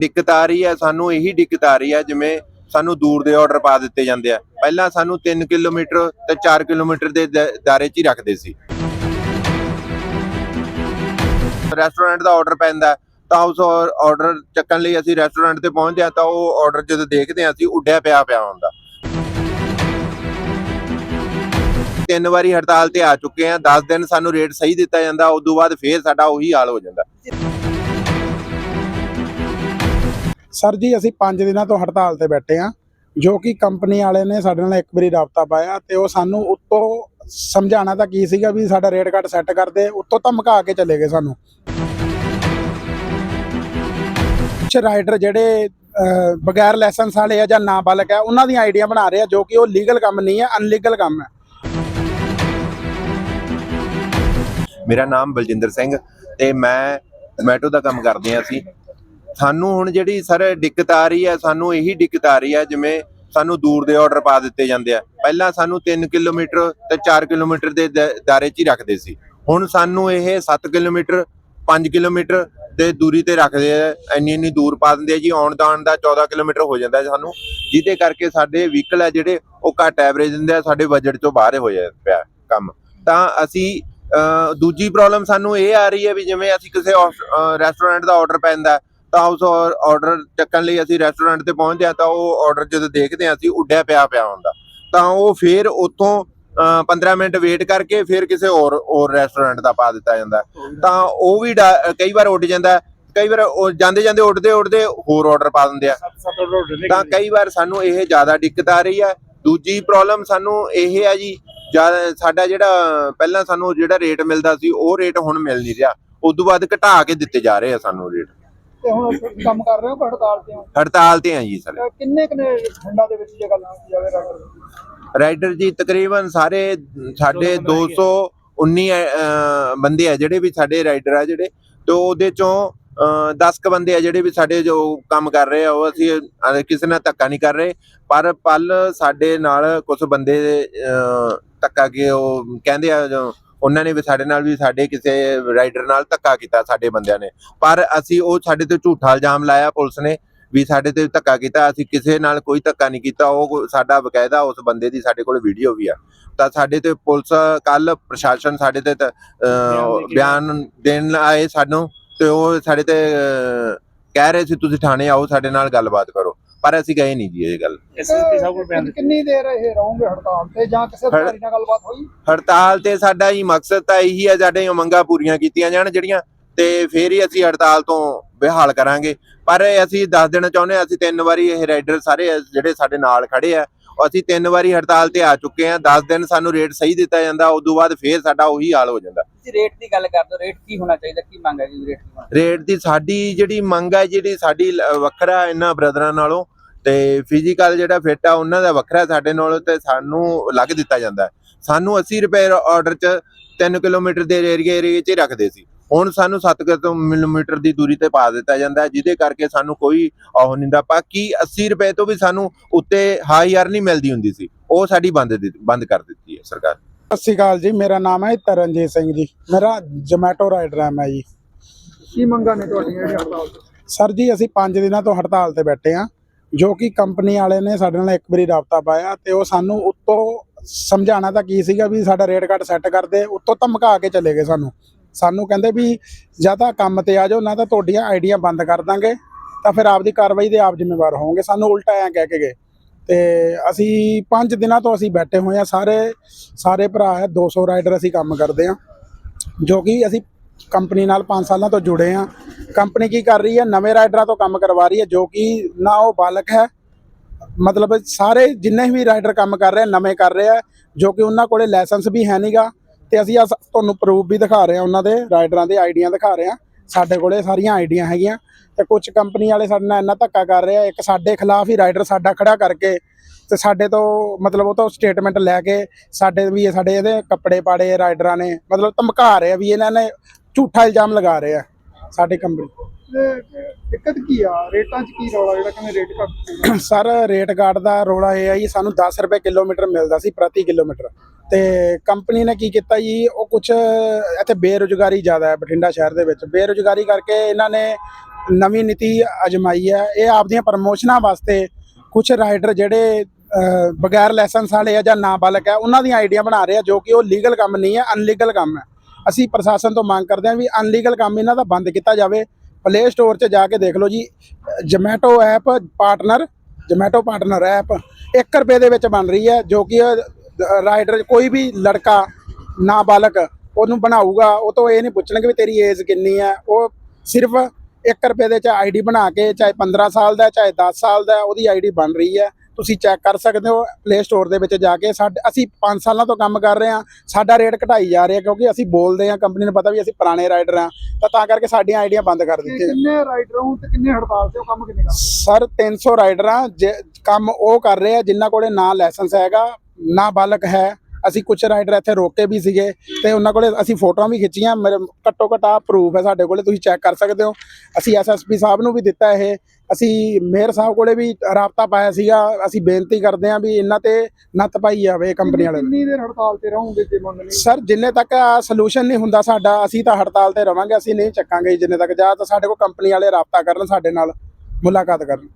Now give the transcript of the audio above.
ਦਿੱਕਤ ਆ ਰਹੀ ਹੈ, ਸਾਨੂੰ ਇਹੀ ਦਿੱਕਤ ਆ ਰਹੀ ਹੈ, ਜਿਵੇਂ ਸਾਨੂੰ ਦੂਰ ਦੇ ਆਰਡਰ ਪਾ ਦਿੱਤੇ ਜਾਂਦੇ ਆ। ਪਹਿਲਾਂ ਸਾਨੂੰ 3 ਕਿਲੋਮੀਟਰ ਤੇ 4 ਕਿਲੋਮੀਟਰ ਦੇ ਦ- ਦਾਇਰੇ 'ਚ ਹੀ ਰੱਖਦੇ ਸੀ। ਰੈਸਟੋਰੈਂਟ ਦਾ ਆਰਡਰ ਪੈਂਦਾ ਤਾਂ ਉਸ ਆਰਡਰ ਚੱਕਣ ਲਈ ਅਸੀਂ ਰੈਸਟੋਰੈਂਟ ਤੇ ਪਹੁੰਚਦੇ ਹਾਂ, ਤਾਂ ਉਹ ਆਰਡਰ ਜਦੋਂ ਦੇਖਦੇ ਹਾਂ, ਅਸੀਂ ਉੱਡਿਆ ਪਿਆ ਪਿਆ ਹੁੰਦਾ। ਤਿੰਨ ਵਾਰੀ ਹੜਤਾਲ ਤੇ ਆ ਚੁੱਕੇ ਆ 10 ਦਿਨ ਸਾਨੂੰ ਰੇਟ ਸਹੀ ਦਿੱਤਾ ਜਾਂਦਾ, ਉਸ ਤੋਂ ਬਾਅਦ ਫੇਰ ਸਾਡਾ ਉਹੀ ਹਾਲ ਹੋ ਜਾਂਦਾ। ਸਰ ਜੀ, ਅਸੀਂ 5 ਦਿਨਾਂ ਤੋਂ ਹੜਤਾਲ ਤੇ ਬੈਠੇ ਆ ਜੋ ਕਿ ਕੰਪਨੀ ਵਾਲੇ ਨੇ ਸਾਡੇ ਨਾਲ ਇੱਕ ਵਾਰੀ ਰਾਬਤਾ ਪਾਇਆ ਤੇ ਉਹ ਸਾਨੂੰ ਉੱਤੋਂ ਸਮਝਾਉਣਾ ਤਾਂ ਕੀ ਸੀਗਾ ਵੀ ਸਾਡਾ ਰੇਟ ਕਾਰਡ ਸੈੱਟ ਕਰਦੇ, ਉੱਤੋਂ ਧਮਕਾ ਕੇ ਚਲੇ ਗਏ ਸਾਨੂੰ। ਕੁਛ ਰਾਈਡਰ ਜਿਹੜੇ ਬਗੈਰ ਲਾਇਸੈਂਸ ਵਾਲੇ ਆ ਜਾਂ ਨਾਬਾਲਗ ਆ, ਉਹਨਾਂ ਦੀਆਂ ਆਈਡੀਆਂ ਬਣਾ ਰਹੇ ਆ, ਜੋ ਕਿ ਉਹ ਲੀਗਲ ਕੰਮ ਨਹੀਂ ਹੈ ਅਨਲੀਗਲ ਕੰਮ ਹੈ ਮੇਰਾ ਨਾਮ ਬਲਜਿੰਦਰ ਸਿੰਘ ਤੇ ਮੈਂ ਮੈਟੋ ਦਾ ਕੰਮ ਕਰਦੇ ਆ ਅਸੀਂ। ਸਾਨੂੰ ਹੁਣ ਜਿਹੜੀ ਸਰ ਦਿੱਕਤ ਆ ਰਹੀ ਹੈ, ਸਾਨੂੰ ਇਹੀ ਦਿੱਕਤ ਆ ਰਹੀ ਹੈ, ਜਿਵੇਂ ਸਾਨੂੰ ਦੂਰ ਦੇ ਆਰਡਰ ਪਾ ਦਿੱਤੇ ਜਾਂਦੇ ਆ। ਪਹਿਲਾਂ ਸਾਨੂੰ 3 ਕਿਲੋਮੀਟਰ ਤੇ 4 ਕਿਲੋਮੀਟਰ ਦੇ ਦ- ਦਾਇਰੇ 'ਚ ਹੀ ਰੱਖਦੇ ਸੀ। ਹੁਣ ਸਾਨੂੰ ਇਹ 7 ਕਿਲੋਮੀਟਰ 5 ਕਿਲੋਮੀਟਰ ਦੇ ਦੂਰੀ ਤੇ ਰੱਖਦੇ ਆ, ਇੰਨੀ ਇੰਨੀ ਦੂਰ ਪਾ ਦਿੰਦੇ ਆ ਜੀ ਆਉਣ ਦਾ ਆਉਣ ਦਾ 14 ਕਿਲੋਮੀਟਰ ਹੋ ਜਾਂਦਾ ਸਾਨੂੰ, ਜਿਹਦੇ ਕਰਕੇ ਸਾਡੇ ਵਹੀਕਲ ਆ ਜਿਹੜੇ ਉਹ ਘੱਟ ਐਵਰੇਜ ਦਿੰਦੇ ਆ, ਸਾਡੇ ਬਜਟ ਤੋਂ ਬਾਹਰ ਹੋਇਆ ਪਿਆ ਕੰਮ। ਤਾਂ ਅਸੀਂ ਦੂਜੀ ਪ੍ਰੋਬਲਮ ਸਾਨੂੰ ਇਹ ਆ ਰਹੀ ਹੈ ਵੀ ਜਿਵੇਂ ਅਸੀਂ ਕਿਸੇ ਰੈਸਟੋਰੈਂਟ ਦਾ ਆਰਡਰ ਪੈਂਦਾ ਤਾਂ ਉਸ ਆਰਡਰ ਚੱਕਣ ਲਈ ਅਸੀਂ ਰੈਸਟੋਰੈਂਟ ਤੇ ਪਹੁੰਚਦੇ ਆ ਤਾਂ ਉਹ ਆਰਡਰ ਜਦੋਂ ਦੇਖਦੇ ਆ ਅਸੀਂ ਉੱਡਿਆ ਪਿਆ ਪਿਆ ਹੁੰਦਾ। ਤਾਂ ਉਹ ਫੇਰ ਉੱਥੋਂ ਅਹ 15 ਮਿੰਟ ਵੇਟ ਕਰਕੇ ਫਿਰ ਕਿਸੇ ਹੋਰ ਹੋਰ ਰੈਸਟੋਰੈਂਟ ਦਾ ਪਾ ਦਿੱਤਾ ਜਾਂਦਾ। ਤਾਂ ਉਹ ਵੀ ਕਈ ਵਾਰ ਉੱਡ ਜਾਂਦਾ। ਕਈ ਵਾਰ ਉਹ ਜਾਂਦੇ ਜਾਂਦੇ ਉੱਡਦੇ ਉੱਡਦੇ ਹੋਰ ਆਰਡਰ ਪਾ ਦਿੰਦੇ ਆ। ਤਾਂ ਕਈ ਵਾਰ ਸਾਨੂੰ ਇਹ ਜ਼ਿਆਦਾ ਦਿੱਕਤ ਆ ਰਹੀ ਹੈ ਦੂਜੀ ਪ੍ਰੋਬਲਮ ਸਾਨੂੰ ਇਹ ਹੈ ਜੀ ਸਾਡਾ ਜਿਹੜਾ ਪਹਿਲਾਂ ਸਾਨੂੰ ਜਿਹੜਾ ਰੇਟ ਮਿਲਦਾ ਸੀ ਉਹ ਰੇਟ ਹੁਣ ਮਿਲ ਨਹੀਂ ਰਿਹਾ। ਉਸ ਤੋਂ ਬਾਅਦ ਘਟਾ ਕੇ ਦਿੱਤੇ ਜਾ ਰਹੇ ਆ ਸਾਨੂੰ ਰੇਟ ਤੇ ਹੁਣ ਕੰਮ ਕਰ ਰਹੇ ਹੋ ਕਿ ਹੜਤਾਲ ਤੇ ਹੋ। ਹੜਤਾਲ ਤੇ ਆ ਜੀ ਸਰ। ਅਹ ਕਿੰਨੇ ਕਿੰਨੇ ਖੰਡਾਂ ਦੇ ਵਿੱਚ ਜੇ ਗੱਲ ਕੀਤੀ ਜਾਵੇ ਰਾਈਡਰ ਰਾਈਡਰ ਜੀ ਤਕਰੀਬਨ ਸਾਰੇ ਸਾਡੇ 219 ਅਹ, ਬੰਦੇ ਆ ਜਿਹੜੇ ਵੀ ਸਾਡੇ ਰਾਈਡਰ ਆ ਜਿਹੜੇ ਤੇ ਉਹਦੇ ਚੋਂ 10 ਕ ਬੰਦੇ ਆ ਜਿਹੜੇ ਵੀ ਸਾਡੇ ਜੋ ਕੰਮ ਕਰ ਰਹੇ ਆ ਉਹ ਅਸੀਂ ਅਹ, ਕਿਸੇ ਨਾਲ ਧੱਕਾ ਨਹੀਂ ਕਰ ਰਹੇ। ਪਰ ਪਲ ਸਾਡੇ ਨਾਲ ਕੁਝ ਬੰਦੇ ਅਹ, ਧੱਕਾ ਕੇ ਉਹ ਕਹਿੰਦੇ ਆ ਜੋ ਉਹਨਾਂ ਨੇ ਵੀ ਸਾਡੇ ਨਾਲ ਵੀ ਸਾਡੇ ਕਿਸੇ ਰਾਈਡਰ ਨਾਲ ਧੱਕਾ ਕੀਤਾ ਸਾਡੇ ਬੰਦਿਆਂ ਨੇ। ਪਰ ਅਸੀਂ ਉਹ ਸਾਡੇ ਤੇ ਝੂਠਾ ਇਲਜ਼ਾਮ ਲਾਇਆ ਪੁਲਿਸ ਨੇ ਵੀ ਸਾਡੇ ਤੇ ਧੱਕਾ ਕੀਤਾ ਅਸੀਂ ਕਿਸੇ ਨਾਲ ਕੋਈ ਧੱਕਾ ਨਹੀਂ ਕੀਤਾ ਉਹ ਸਾਡਾ ਬਕਾਇਦਾ ਉਸ ਬੰਦੇ ਦੀ ਸਾਡੇ ਕੋਲ ਵੀਡੀਓ ਵੀ ਆ। ਤਾਂ ਸਾਡੇ ਤੇ ਪੁਲਿਸ ਕੱਲ ਪ੍ਰਸ਼ਾਸਨ ਸਾਡੇ ਤੇ ਬਿਆਨ ਦੇਣ ਆਏ ਸਾਨੂੰ ਤੇ ਉਹ ਸਾਡੇ ਤੇ ਕਹਿ ਰਹੇ ਸੀ ਤੁਸੀਂ ਥਾਣੇ ਆਓ ਸਾਡੇ ਨਾਲ ਗੱਲਬਾਤ ਕਰੋ। ਪਰ ਅਸੀਂ ਗਏ ਨਹੀਂ ਜੀ ਇਹ ਗੱਲ। ਐਸਐਸਪੀ ਸਾਹਿਬ ਕੋਲ ਬਿਆਨ ਕਿੰਨੀ ਦੇਰ ਇਹ ਰਹੋਗੇ ਹੜਤਾਲ ਤੇ ਜਾਂ ਕਿਸੇ ਅਧਿਕਾਰੀ ਨਾਲ ਗੱਲਬਾਤ ਹੋਈ? ਹੜਤਾਲ ਤੇ ਸਾਡਾ ਹੀ ਮਕਸਦ ਤਾਂ ਇਹੀ ਹੈ ਸਾਡੀਆਂ ਮੰਗਾਂ ਪੂਰੀਆਂ ਕੀਤੀਆਂ ਜਾਣ ਜਿਹੜੀਆਂ ਤੇ ਫੇਰ ਹੀ ਅਸੀਂ ਹੜਤਾਲ ਤੋਂ ਬਹਾਲ ਕਰਾਂਗੇ। ਪਰ ਅਸੀਂ ਦੱਸ ਦੇਣਾ ਚਾਹੁੰਦੇ ਹਾਂ ਅਸੀਂ ਤਿੰਨ ਵਾਰੀ ਇਹ ਰਾਈਡਰ ਸਾਰੇ ਜਿਹੜੇ ਸਾਡੇ ਨਾਲ ਖੜੇ ਆ ਅਸੀਂ ਤਿੰਨ ਵਾਰੀ ਹੜਤਾਲ ਤੇ ਆ ਚੁੱਕੇ ਆ 10 ਦਿਨ ਸਾਨੂੰ ਰੇਟ ਸਹੀ ਦਿੱਤਾ ਜਾਂਦਾ ਉਸ ਤੋਂ ਬਾਅਦ ਫੇਰ ਸਾਡਾ ਉਹੀ ਹਾਲ ਹੋ ਜਾਂਦਾ। ਤੁਸੀਂ ਰੇਟ ਦੀ ਗੱਲ ਕਰਦੇ ਰੇਟ ਕੀ ਹੋਣਾ ਚਾਹੀਦਾ ਕੀ ਮੰਗ ਹੈ ਜੀ ਰੇਟ ਦੀ ਮੰਗ? ਰੇਟ ਦੀ ਸਾਡੀ ਜਿਹੜੀ ਮੰਗ ਹੈ ਜਿਹੜੀ ਸਾਡੀ ਵੱਖਰਾ ਇਹਨਾਂ ਬ੍ਰਦਰਾਂ ਨਾਲੋਂ ਤੇ ਫਿਜ਼ੀਕਲ ਜਿਹੜਾ ਫਿੱਟ ਆ ਉਹਨਾਂ ਦਾ ਵੱਖਰਾ ਸਾਡੇ ਨਾਲੋਂ ਤੇ ਸਾਨੂੰ ਅਲੱਗ ਦਿੱਤਾ ਜਾਂਦਾ ਹੈ। ਸਾਨੂੰ 80 ਰੁਪਏ ਆਰਡਰ ਚ 3 ਕਿਲੋਮੀਟਰ ਦੇ ਏਰੀਏ ਏਰੀਏ 'ਚ ਰੱਖਦੇ ਸੀ। ਹੁਣ ਸਾਨੂੰ 7 ਕਿਲੋਮੀਟਰ ਦੀ ਦੂਰੀ ਤੇ ਪਾ ਦਿੱਤਾ ਜਾਂਦਾ ਜਿਹਦੇ ਕਰਕੇ ਸਾਨੂੰ ਕੋਈ ਉਹ ਨਹੀਂ ਦਾ ਬਾਕੀ 80 ਰੁਪਏ ਤੋਂ ਵੀ ਸਾਨੂੰ ਉੱਤੇ ਹਾਈ ਅਰ ਨਹੀਂ ਮਿਲਦੀ ਹੁੰਦੀ ਸੀ। ਉਹ ਸਾਡੀ ਬੰਦ ਬੰਦ ਕਰ ਦਿੱਤੀ ਹੈ ਸਰਕਾਰ ਸਤਿ ਸ਼੍ਰੀ ਅਕਾਲ ਜੀ ਮੇਰਾ ਨਾਮ ਹੈ ਤਰਨਜੀਤ ਸਿੰਘ ਜੀ। ਮੇਰਾ ਜੋਮੈਟੋ ਰਾਈਡਰ ਹੈ ਮੈਂ ਜੀ। ਕੀ ਮੰਗਾਂ ਨੇ ਤੁਹਾਡੀਆਂ ਜਿਹੜੀ ਹੜਤਾਲ ਸਰ ਜੀ ਅਸੀਂ 5 ਦਿਨਾਂ ਤੋਂ ਹੜਤਾਲ ਤੇ ਬੈਠੇ ਆ ਜੋ ਕਿ ਕੰਪਨੀ ਵਾਲੇ ਨੇ ਸਾਡੇ ਨਾਲ ਇੱਕ ਵਾਰੀ ਰਾਬਤਾ ਪਾਇਆ ਤੇ ਉਹ ਸਾਨੂੰ ਉੱਤੋਂ ਸਮਝਾਉਣਾ ਤਾਂ ਕੀ ਸੀਗਾ ਵੀ ਸਾਡਾ ਰੇਟ ਕਾਰਡ ਸੈੱਟ ਕਰਦੇ, ਉੱਤੋਂ ਧਮਕਾ ਕੇ ਚਲੇ ਗਏ ਸਾਨੂੰ। ਸਾਨੂੰ ਕਹਿੰਦੇ ਵੀ ਜਾਂ ਤਾਂ ਕੰਮ ਤੇ ਆ ਜਾਓ, ਨਾ ਤਾਂ ਤੁਹਾਡੀਆਂ ਆਈਡੀਆਂ ਬੰਦ ਕਰ ਦਾਂਗੇ, ਤਾਂ ਫਿਰ ਆਪਦੀ ਕਾਰਵਾਈ ਦੇ ਆਪ ਜ਼ਿੰਮੇਵਾਰ ਹੋਵੋਗੇ। ਸਾਨੂੰ ਉਲਟਾ ਐਂ ਕਹਿ ਕੇ ਗਏ। ਤੇ ਅਸੀਂ 5 ਦਿਨਾਂ ਤੋਂ ਅਸੀਂ ਬੈਠੇ ਹੋਏ ਆ ਸਾਰੇ ਸਾਰੇ ਭਰਾ ਹੈ 200 ਰਾਈਡਰ ਅਸੀਂ ਕੰਮ ਕਰਦੇ ਆ ਜੋ ਕਿ ਅਸੀਂ ਕੰਪਨੀ ਨਾਲ 5 ਸਾਲਾਂ ਤੋਂ ਜੁੜੇ ਆ। ਕੰਪਨੀ ਕੀ ਕਰ ਰਹੀ ਹੈ? ਨਵੇਂ ਰਾਈਡਰਾਂ ਤੋਂ ਕੰਮ ਕਰਵਾ ਰਹੀ ਹੈ, ਜੋ ਕਿ ਨਾ ਉਹ ਬਾਲਕ ਹੈ। ਮਤਲਬ ਸਾਰੇ ਜਿੰਨੇ ਵੀ ਰਾਈਡਰ ਕੰਮ ਕਰ ਰਹੇ, ਨਵੇਂ ਕਰ ਰਹੇ ਆ ਜੋ ਕਿ ਉਹਨਾਂ ਕੋਲੇ ਲਾਇਸੈਂਸ ਵੀ ਹੈ ਨਹੀਂਗਾ ਤੇ ਅਸੀਂ ਆਹ ਤੁਹਾਨੂੰ ਪ੍ਰੂਫ ਵੀ ਦਿਖਾ ਰਹੇ ਆ ਉਹਨਾਂ ਦੇ ਰਾਈਡਰਾਂ ਦੇ ਆਈਡੀਆਂ ਦਿਖਾ ਰਹੇ ਆ ਸਾਡੇ ਕੋਲੇ ਸਾਰੀਆਂ ਆਈਡੀਆਂ ਹੈਗੀਆਂ। ਤੇ ਕੁਝ ਕੰਪਨੀ ਵਾਲੇ ਸਾਡੇ ਨਾਲ ਇੰਨਾ ਧੱਕਾ ਕਰ ਰਹੇ ਆ, ਇੱਕ ਸਾਡੇ ਖਿਲਾਫ ਹੀ ਰਾਈਡਰ ਸਾਡਾ ਖੜਾ ਕਰਕੇ ਤੇ ਸਾਡੇ ਤੋਂ ਮਤਲਬ ਉਹ ਤੋਂ ਸਟੇਟਮੈਂਟ ਲੈ ਕੇ ਸਾਡੇ ਵੀ ਸਾਡੇ ਇਹਦੇ ਕੱਪੜੇ ਪਾੜੇ ਰਾਈਡਰਾਂ ਨੇ, ਮਤਲਬ ਧਮਕਾ ਰਹੇ ਆ ਵੀ ਇਹਨਾਂ ਨੇ ਝੂਠਾ ਇਲਜ਼ਾਮ ਲਗਾ ਰਹੇ ਆ ਸਾਡੀ ਕੰਪਨੀ ਦਿੱਕਤ ਕੀ ਆ? ਰੇਟਾਂ 'ਚ ਕੀ ਰੌਲਾ ਜਿਹੜਾ ਕਹਿੰਦੇ ਰੇਟ ਘੱਟ ਸਰ ਰੇਟ ਕਾਰਡ ਦਾ ਰੋਲਾ ਇਹ ਆ ਜੀ ਸਾਨੂੰ 10 ਰੁਪਏ ਕਿਲੋਮੀਟਰ ਮਿਲਦਾ ਸੀ ਪ੍ਰਤੀ ਕਿਲੋਮੀਟਰ। ਤੇ ਕੰਪਨੀ ਨੇ ਕੀ ਕੀਤਾ ਜੀ ਉਹ ਕੁਝ ਇੱਥੇ ਬੇਰੁਜ਼ਗਾਰੀ ਜ਼ਿਆਦਾ ਹੈ ਬਠਿੰਡਾ ਸ਼ਹਿਰ ਦੇ ਵਿੱਚ। ਬੇਰੁਜ਼ਗਾਰੀ ਕਰਕੇ ਇਹਨਾਂ ਨੇ ਨਵੀਂ ਨੀਤੀ ਅਜਮਾਈ ਹੈ। ਇਹ ਆਪਦੀਆਂ ਪ੍ਰਮੋਸ਼ਨਾਂ ਵਾਸਤੇ ਕੁਝ ਰਾਈਡਰ ਜਿਹੜੇ ਬਗੈਰ ਲਾਇਸੈਂਸ ਵਾਲੇ ਆ ਜਾਂ ਨਾਬਾਲਗ ਹੈ ਉਹਨਾਂ ਦੀਆਂ ਆਈਡੀਆਂ ਬਣਾ ਰਹੇ ਆ ਜੋ ਕਿ ਉਹ ਲੀਗਲ ਕੰਮ ਨਹੀਂ ਹੈ ਅਨਲੀਗਲ ਕੰਮ ਹੈ। ਅਸੀਂ ਪ੍ਰਸ਼ਾਸਨ ਤੋਂ ਮੰਗ ਕਰਦੇ ਹਾਂ ਵੀ ਅਨਲੀਗਲ ਕੰਮ ਇਹਨਾਂ ਦਾ ਬੰਦ ਕੀਤਾ ਜਾਵੇ। ਪਲੇ ਸਟੋਰ 'ਚ ਜਾ ਕੇ ਦੇਖ ਲਓ ਜੀ Zomato app partner Zomato partner app 1 ਰੁਪਏ ਦੇ ਵਿੱਚ ਬਣ ਰਹੀ ਹੈ ਜੋ ਕਿ ਰਾਈਡਰ ਕੋਈ ਵੀ ਲੜਕਾ ਨਾਬਾਲਗ ਉਹਨੂੰ ਬਣਾਊਗਾ ਉਹ ਤੋਂ ਇਹ ਨਹੀਂ ਪੁੱਛਣਗੇ ਵੀ ਤੇਰੀ ਏਜ ਕਿੰਨੀ ਹੈ। ਉਹ ਸਿਰਫ 1 ਰੁਪਏ ਦੇ ਚ ਆਈਡੀ ਬਣਾ ਕੇ ਚਾਹੇ 15 ਸਾਲ ਦਾ ਚਾਹੇ 10 ਸਾਲ ਦਾ ਹੈ, ਉਹਦੀ ਆਈਡੀ ਬਣ ਰਹੀ ਹੈ। ਤੁਸੀਂ ਚੈੱਕ ਕਰ ਸਕਦੇ ਹੋ ਪਲੇ ਸਟੋਰ ਦੇ ਵਿੱਚ ਜਾ ਕੇ। ਸਾਡੇ ਅਸੀਂ 5 ਸਾਲਾਂ ਤੋਂ ਕੰਮ ਕਰ ਰਹੇ ਹਾਂ। ਸਾਡਾ ਰੇਟ ਘਟਾਈ ਜਾ ਰਿਹਾ ਕਿਉਂਕਿ ਅਸੀਂ ਬੋਲਦੇ ਹਾਂ ਕੰਪਨੀ ਨੂੰ ਪਤਾ ਵੀ ਅਸੀਂ ਪੁਰਾਣੇ ਰਾਈਡਰ ਹਾਂ। ਤਾਂ ਤਾਂ ਕਰਕੇ ਸਾਡੀਆਂ ਆਈਡੀਆਂ ਬੰਦ ਕਰ ਦਿੱਤੀਆਂ। ਕਿੰਨੇ ਰਾਈਡਰ ਹੋ ਤੇ ਕਿੰਨੇ ਹੜਤਾਲ ਤੇ ਉਹ ਕੰਮ ਕਿੰਨੇ ਕਰਦੇ? ਸਰ 300 ਰਾਈਡਰਾਂ ਜੇ ਕੰਮ ਉਹ ਕਰ ਰਹੇ ਆ ਜਿਨ੍ਹਾਂ ਕੋਲੇ ਨਾ ਲਾਇਸੈਂਸ ਹੈਗਾ ਨਾ ਬਾਲਕ ਹੈ। ਅਸੀਂ ਕੁਝ ਰਾਈਡਰ ਇੱਥੇ ਰੋਕੇ ਵੀ ਸੀਗੇ ਤੇ ਉਹਨਾਂ ਕੋਲੇ ਅਸੀਂ ਫੋਟੋਆਂ ਵੀ ਖਿੱਚੀਆਂ ਮੇਰੇ ਘੱਟੋ ਘੱਟ ਪ੍ਰੂਫ ਹੈ ਸਾਡੇ ਕੋਲੇ ਤੁਸੀਂ ਚੈੱਕ ਕਰ ਸਕਦੇ ਹੋ। ਅਸੀਂ ਐਸਐਸਪੀ ਸਾਹਿਬ ਨੂੰ ਵੀ ਦਿੱਤਾ ਇਹ। ਅਸੀਂ ਮੇਅਰ ਸਾਹਿਬ ਕੋਲੇ ਵੀ ਰਾਬਤਾ ਪਾਇਆ ਸੀਗਾ। ਅਸੀਂ ਬੇਨਤੀ ਕਰਦੇ ਹਾਂ ਵੀ ਇਹਨਾਂ ਤੇ ਨੱਥ ਪਾਈ ਜਾਵੇ ਕੰਪਨੀ ਵਾਲਿਆਂ ਨੂੰ ਕਿੰਨੀ ਦੇਰ ਹੜਤਾਲ ਤੇ ਰਹੋਗੇ ਜੇ ਮੰਗ ਲਈ ਸਰ ਜਿੰਨੇ ਤੱਕ ਆ ਸੋਲੂਸ਼ਨ ਨਹੀਂ ਹੁੰਦਾ ਸਾਡਾ ਅਸੀਂ ਤਾਂ ਹੜਤਾਲ ਤੇ ਰਵਾਂਗੇ ਅਸੀਂ ਨਹੀਂ ਚੱਕਾਂਗੇ ਜਿੰਨੇ ਤੱਕ। ਜਾਂ ਤਾਂ ਸਾਡੇ ਕੋਲ ਕੰਪਨੀ ਵਾਲੇ ਰਾਬਤਾ ਕਰਨ ਸਾਡੇ ਨਾਲ ਮੁਲਾਕਾਤ ਕਰਨ।